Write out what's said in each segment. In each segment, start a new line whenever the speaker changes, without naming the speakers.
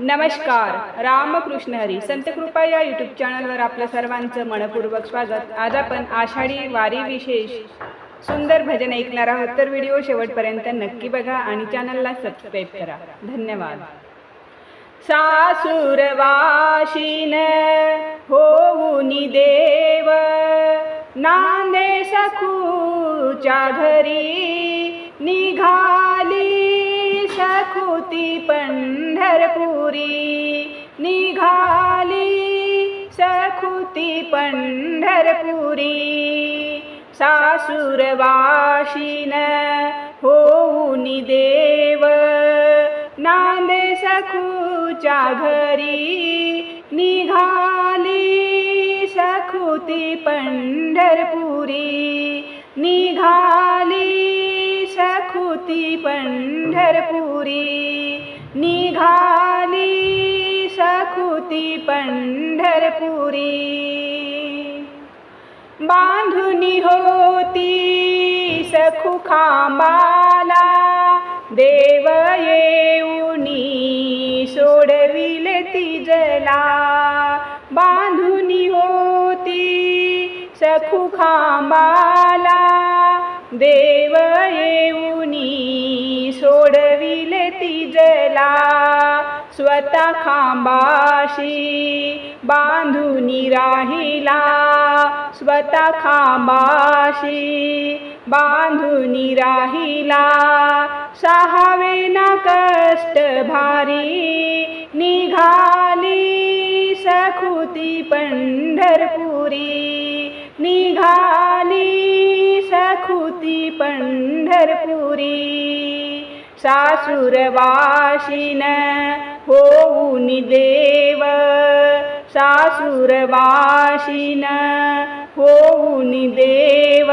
नमस्कार. रामकृष्ण हरी. संत कृपा या यूट्यूब चॅनलवर आपलं सर्वांचं मनपूर्वक स्वागत. आज आपण आषाढी वारी विशेष सुंदर भजन ऐकणार आहोत. तर व्हिडिओ शेवटपर्यंत नक्की बघा आणि चॅनलला सबस्क्राईब करा. धन्यवाद. सासुरवाशीन होऊनी देव नांदे सखूच्या घरी निघा सखुती पंढरपुरी निघाली. सखुती पंढरपुरी सासुरवाशीन होऊनी देव. नांदे सखूच्या घरी निघाली. सखुती पंढरपुरी निघाली. सखुती पंढरपुरी सखुती पंढरपुरी. बांधुनी होती सखू खांबाला. देव येऊनी सोडविले तिजला बांधुनी होती सखू खांबाला. देव येऊनी सोडविले तिजला स्वतः खांबाशी बांधुनी राहिला. स्वतः खांबाशी बांधुनी राहिला. सहावे ना कष्ट भारी निघाली. सखुती पंढरपुरी निघाली. सखुती पंढरपुरी सासुरवाशिन होऊनी देव। सासुरवाशिन होऊनी देव।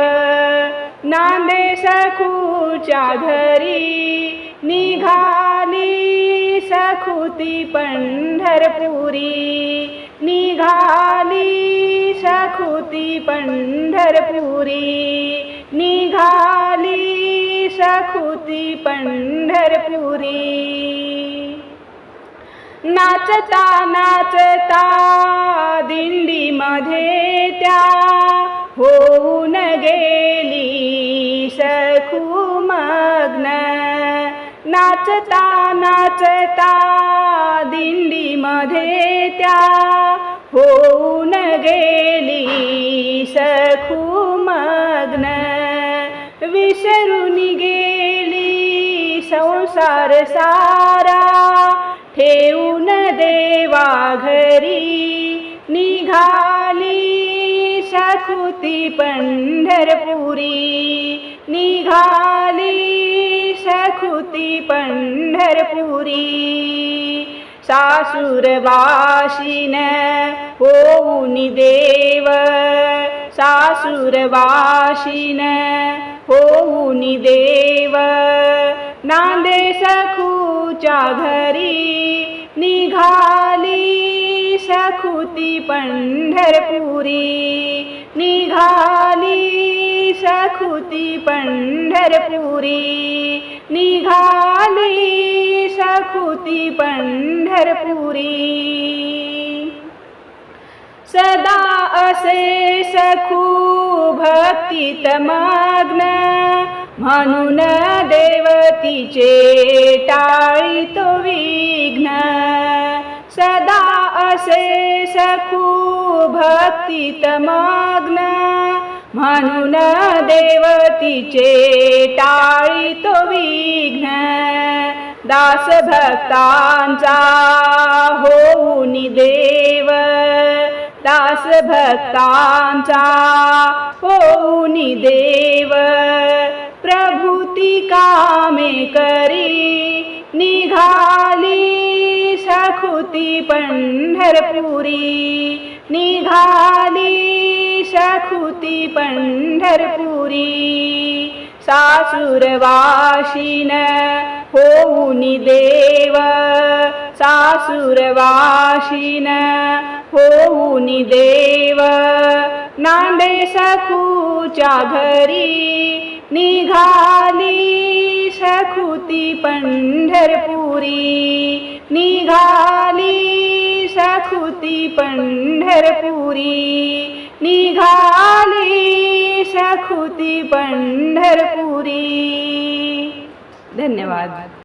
नांदे सखूच्या घरी निघाली सखुती पंढरपुरी। निघाली सखुती पंढरपुरी निघाली शाखुती पंढरपुरी. नाचता नाचता दिंडीमध्ये त्या होऊन गेली सखू मग्न. नाचता नाचता दिंडीमध्ये त्या होऊन गेली सखू मग्न. विसरून गेली संसार सारा. ठेवून देवा घरी निघाली सखुती पंढरपुरी. निघाली सखुती पंढरपुरी. सासुरवाशिन होऊनी देव सासुरवाशिन होऊनी देव नांदे सखूच्या घरी निघाली सखुती पंढरपुरी निघाली सखुती पंढरपुरी निघाली सखुती पंढरपुरी. सदा असे सखू भक्तीत मग्न म्हणून देवतीचे टाळी तो विघ्न. सदा असे सखू भक्तीत मग्न म्हणून देवतीचे टाळी तो विघ्न. दास भक्तांचा देव दास भक्तांचा. होऊनी देव प्रभूती कामे करी. निघाली सखुती पंढरपुरी. निघाली सखुती पंढरपुरी. सासुरवाशिन होऊनी देव सासुरवाशिन होऊनी देव नांदे सखूच्या घरी निघाली सखुती पंढरपुरी निघाली सखुती पंढरपुरी निघाली सखुती पंढरपुरी. धन्यवाद.